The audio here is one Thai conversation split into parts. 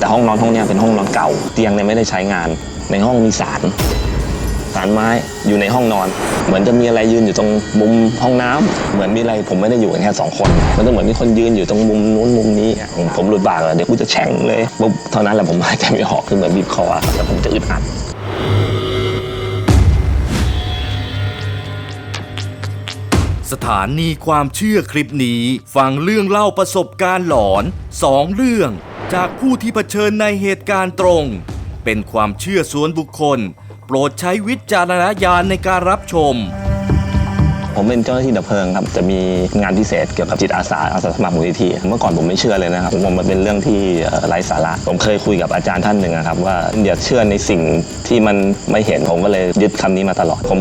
แต่ห้องนอนห้องนี้เป็นห้องนอนเก่า เตียงเนี่ยไม่ได้ใช้งาน ในห้องมีสารสารไม้อยู่ในห้องนอน เหมือนจะมีอะไรยืนอยู่ตรงมุมห้องน้ำเหมือนมีอะไรผมไม่ได้อยู่กันแค่สองคน มันจะเหมือนมีคนยืนอยู่ตรงมุมนู้นมุมนี้ผมหลุดปากเลยเดี๋ยวกูจะแช่งเลยปุ๊บเท่านั้นแหละผมหายใจไม่ออกคือเหมือนบีบคอแต่ผมจะอึดอัดสถานีความเชื่อคลิปนี้ ฟังเรื่องเล่าประสบการณ์หลอนสองเรื่อง จากผู้ที่เผชิญในเหตุการณ์ตรง เป็นความเชื่อส่วนบุคคล โปรดใช้วิจารณญาณในการรับชม ผมเป็นเจ้าหน้าที่ดับเพลิงครับจะมีงานพิเศษเกี่ยวกับจิตอาสาอาสาสมัครมูลนิธิเมื่อก่อนผมไม่เชื่อเลยนะครับผมมันเป็นเรื่องที่ไร้สาระผมเคยคุยกับอาจารย์ท่านหนึ่งครับว่าอย่าเชื่อในสิ่งที่มันไม่เห็นผมก็เลยยึดคำนี้มาตลอด ผม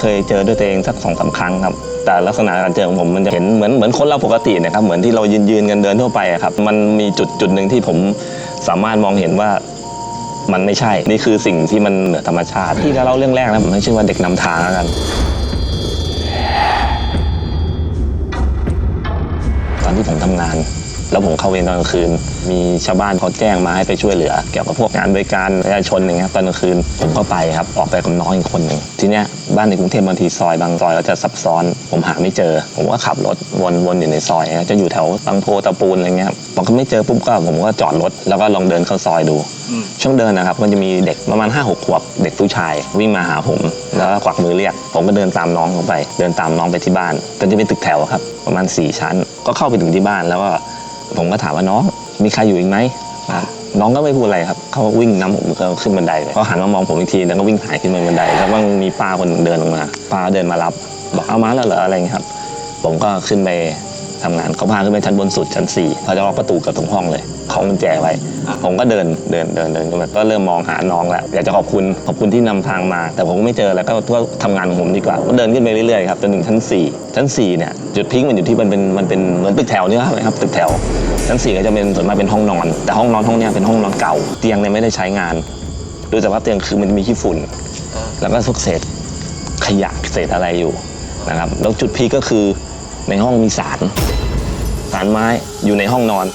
เคยเจอด้วยตัวเองสักสองสาครั้งครับแต่ลักษณะการเจอของผมมันจะเห็นเหมือนเหมือนคนเราปกตินะครับเหมือนที่เรายืนยืนกันเดินทั่วไปอะครับมันมีจุดจุดหนึ่งที่ผมสามารถมองเห็นว่ามันไม่ใช่ นี่คือสิ่งที่มันเหนือธรรมชาติ ที่จะเล่าเรื่องแรกนะผมให้ชื่อว่าเด็กนำทางแล้วกัน ที่ผมทำงาน แล้วผมเข้าเวรตอนกลางคืน มีชาวบ้านเขาแจ้งมาให้ไปช่วยเหลือ เกี่ยวกับพวกงานบริการประชาชนอย่างเงี้ยตอนกลางคืนผมก็ไปครับออกไปกับน้องอีกคนหนึ่งทีเนี้ยบ้านในกรุงเทพบางทีซอยบางซอยก็จะซับซ้อน ผมหาไม่เจอ ผมก็ขับรถวนวนอยู่ในซอยจะอยู่แถวบางโพตะปูนอะไรเงี้ยครับพอเขาไม่เจอปุ๊บก็ผมก็จอดรถแล้วก็ลองเดินเข้าซอยดู ช่วงเดินนะครับมันจะมีเด็กประมาณ5้าหกขวบเด็กผู้ชาย วิ่งมาหาผมแล้วก็กวักมือเรียก ผมก็เดินตามน้องเขาไป เดินตามน้องไปที่บ้านก็จะเป็นตึกแถวครับ ประมาณ4ชั้น ก็เข้าไปถึงที่บ้านแล้วก็ ผมก็ถามว่าน้องมีใครอยู่อีกไหมน้องก็ไม่พูดอะไรครับเขาวิ่งนำผมเขาขึ้นบันไดเลยเขาหันมามองผมอีกทีแล้วก็วิ่งหายขึ้นบันไดแล้วก็มีป้าคนเดินลงมาป้าเดินมารับบอกเอามาแล้วเหรออะไรเงี้ยครับ ผมก็ขึ้นไป ทำงานเขาพาขึ้นไปชั้นบนสุดชั้นสี่เขาจะล็อกประตูกับตรงห้องเลยของกุญแจไว้ ผมก็เดินเดินเดินเดินขึ้นมาก็เริ่มมองหาน้องแล้วอยากจะขอบคุณขอบคุณที่นำทางมา แต่ผมก็ไม่เจอแล้วก็ทั่วทำงานของผมดีกว่าก็เดินขึ้นไปเรื่อยๆครับจนถึงชั้นสี่ชั้นสี่เนี่ยจุดพีคมันอยู่ที่มันเป็นมันเป็นเหมือนตึกแถวเนี่ยครับตึกแถวชั้นสี่ก็จะเป็นส่วนมากเป็นห้องนอน แต่ห้องนอนห้องเนี้ยเป็นห้องนอนเก่า เตียงเนี่ยไม่ได้ใช้งานดูจากว่าเตียงคือมันมีขี้ฝุ่น แล้วก็พวกเศษขยะเศษอะไรอยู่นะครับแล้วจุดพีก็คือในห้องมีสาร สารไม้อยู่ในห้องนอน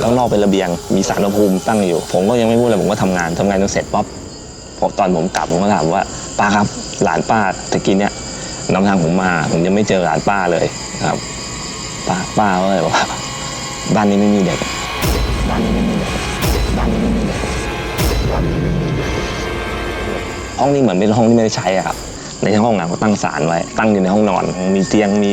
แล้วนอกเป็นระเบียง มีสารระภูมิตั้งอยู่ ผมก็ยังไม่พูดเลยผมก็ทำงานทำงานจนเสร็จป๊อปพอตอนผมกลับผมก็ถามว่าป้าครับ หลานป้าตะกี้เนี่ยนำทางผมมา ผมยังไม่เจอหลานป้าเลยครับ ป้าป้าก็เลยบอกว่าบ้านนี้ไม่มีเด็กบ้านนี้ไม่มี ห้องนี้เหมือนเป็นห้องที่ไม่ได้ใช้อะครับ ในห้องน้ำเขาตั้งสารไว้ ตั้งอยู่ในห้องนอน มีเตียง มี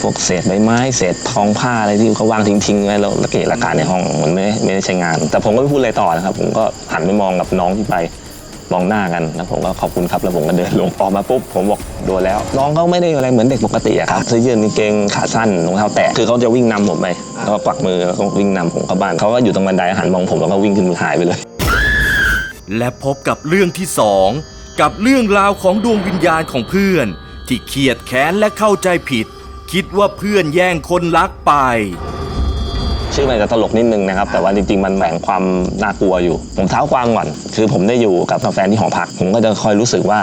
พวกเศษใบไม้ เศษทองผ้าอะไรที่เขาวางทิ้งๆไว้แล้วระเกะระกาในห้องมันไม่ไม่ได้ใช้งาน แต่ผมก็ไม่พูดอะไรต่อนะครับ ผมก็หันไปมองกับน้องที่ไป มองหน้ากันแล้วผมก็ขอบคุณครับแล้วผมก็เดินลงออกมาปุ๊บผมบอกโดนแล้ว น้องเขาไม่ได้อะไรเหมือนเด็กปกติอะครับเสื้อยืดกางเกงขาสั้นรองเท้าแตะคือเขาจะวิ่งนำผมไปแล้วก็กวักมือแล้วก็วิ่งนำผมเข้าบ้านเขาก็อยู่ตรงบันไดหันมองผมแล้วก็วิ่งขึ้นหายไปเลย และพบกับเรื่องที่สองกับเรื่องราวของดวงวิญญาณของเพื่อน ที่เครียดแค้นและเข้าใจผิด คิดว่าเพื่อนแย่งคนรักไป ชื่อมันจะตลกนิดนึงนะครับ แต่ว่าจริงๆ มันแฝงความน่ากลัวอยู่ ผมเท้าความก่อน คือผมได้อยู่กับแฟนที่หอพัก ผมก็จะคอยรู้สึกว่า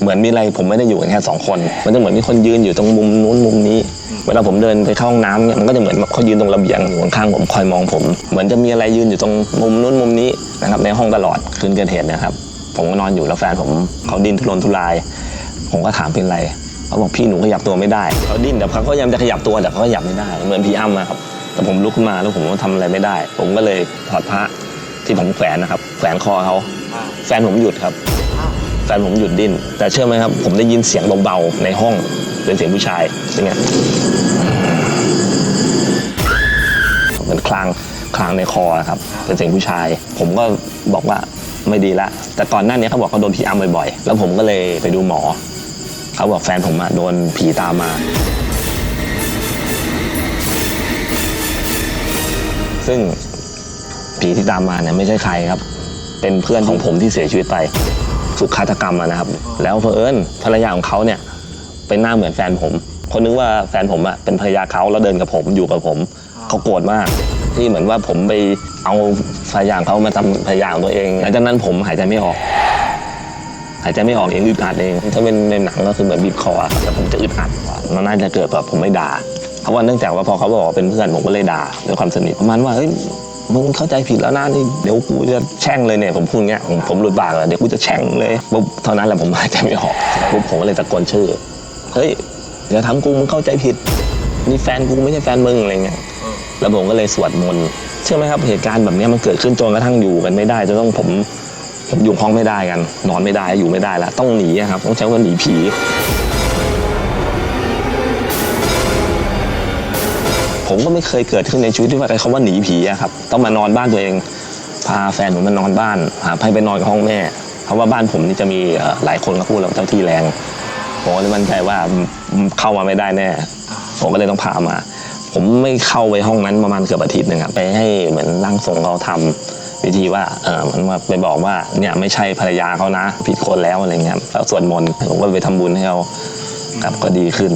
เหมือนมีอะไรผมไม่ได้อยู่กันแค่สองคน มันจะเหมือนมีคนยืนอยู่ตรงมุมนู้นมุมนี้ เวลาผมเดินไปเข้าห้องน้ำเนี่ยมันก็จะเหมือนแบบเขายืนตรงระเบียงอยู่ข้างๆผมคอยมองผม เหมือนจะมีอะไรยืนอยู่ตรงมุมนู้นมุมนี้นะครับในห้องตลอดคืนเกิดเหตุเนะครับ ผมก็นอนอยู่แล้วแฟนผมเขาดิ้นทุรนทุราย ผมก็ถามเป็นไรเขาบอกพี่หนูขยับตัวไม่ได้เขาดิ้นแต่เขาก็ยังจะขยับตัวแต่เขาขยับไม่ได้ เหมือนพี่อ้ำอะครับ แต่ผมลุกขึ้นมาแล้วผมก็ทำอะไรไม่ได้ ผมก็เลยถอดผ้าที่ผมแขวนนะครับแขวนคอเขาแฟนผมหยุดครับ แฟนผมหยุดดิ้นแต่เชื่อไหมครับ ผมได้ยินเสียงเบาๆในห้องเป็นเสียงผู้ชายเป็นไงเหมือนคลางคลางในคอครับ เป็นเสียงผู้ชาย ผมก็บอกว่าไม่ดีละแต่ก่อนหน้านี้เขาบอกเขาโดนผีอำบ่อยๆ แล้วผมก็เลยไปดูหมอ เขาบอกแฟนผมโดนผีตามมา ซึ่งผีที่ตามมาเนี่ยไม่ใช่ใครครับ เป็นเพื่อนของผมที่เสียชีวิตไปถูกฆาตกรรมอะนะครับ แล้วเผอิญภรรยาของเขาเนี่ยเป็นหน้าเหมือนแฟนผมเขานึกว่าแฟนผมอะเป็นภรรยาเขาแล้วเดินกับผมอยู่กับผมเขาโกรธมากที่เหมือนว่าผมไปเอาภรรยาของเขามาทำภรรยาของตัวเองหลังจากนั้นผมหายใจไม่ออกหายใจไม่ออกเองอึดอัดเองถ้าเป็นในหนังก็คือเหมือนบีบคอครับแต่ผมจะอึดอัดมันน่าจะเกิดแบบผมไม่ด่า เพราะว่าเนื่องจากว่าพอเขาบอกว่าเป็นเพื่อนผมก็เลยด่าด้วยความสนิทประมาณว่าเฮ้ยมึงเข้าใจผิดแล้วนะนี่เดี๋ยวกูจะแช่งเลยเนี่ยผมพูดเงี้ยผมผมหลุดปากเลยเดี๋ยวกูจะแช่งเลยปุ๊บเท่านั้นแหละผมหายใจไม่ออกปุ๊บผมก็เลยตะโกนชื่อเฮ้ยอย่าทำกูมึงเข้าใจผิดนี่แฟนกูไม่ใช่แฟนมึงอะไรเงี้ยแล้วผมก็เลยสวดมนต์เชื่อไหมครับเหตุการณ์แบบนี้มันเกิดขึ้นจนกระทั่งอยู่กันไม่ได้จนต้องผมผมอยู่ห้องไม่ได้กัน นอนไม่ได้อยู่ไม่ได้แล้วต้องหนีครับต้องใช้ว่าหนีผี ผมก็ไม่เคยเกิดขึ้นในชีวิตที่ว่าใช้คำว่าหนีผีอะครับ ต้องมานอนบ้านตัวเอง พาแฟนผมมานอนบ้านหาให้ไปนอนกับห้องแม่เพราะว่าบ้านผมนี่จะมีเอ่อหลายคนก็พูดแล้วเจ้าที่แรงผมก็เลยมั่นใจว่าเข้ามาไม่ได้แน่ ผมก็เลยต้องพามา ผมไม่เข้าไปห้องนั้นประมาณเกือบอาทิตย์หนึ่งอะไปให้เหมือนร่างทรงเขาทำวิธีว่าเออมันมาไปบอกว่าเนี่ยไม่ใช่ภรรยาเขานะ ผิดคนแล้วอะไรเงี้ยแล้วสวดมนต์ผมก็ไปทำบุญให้เขาครับก็ดีขึ้น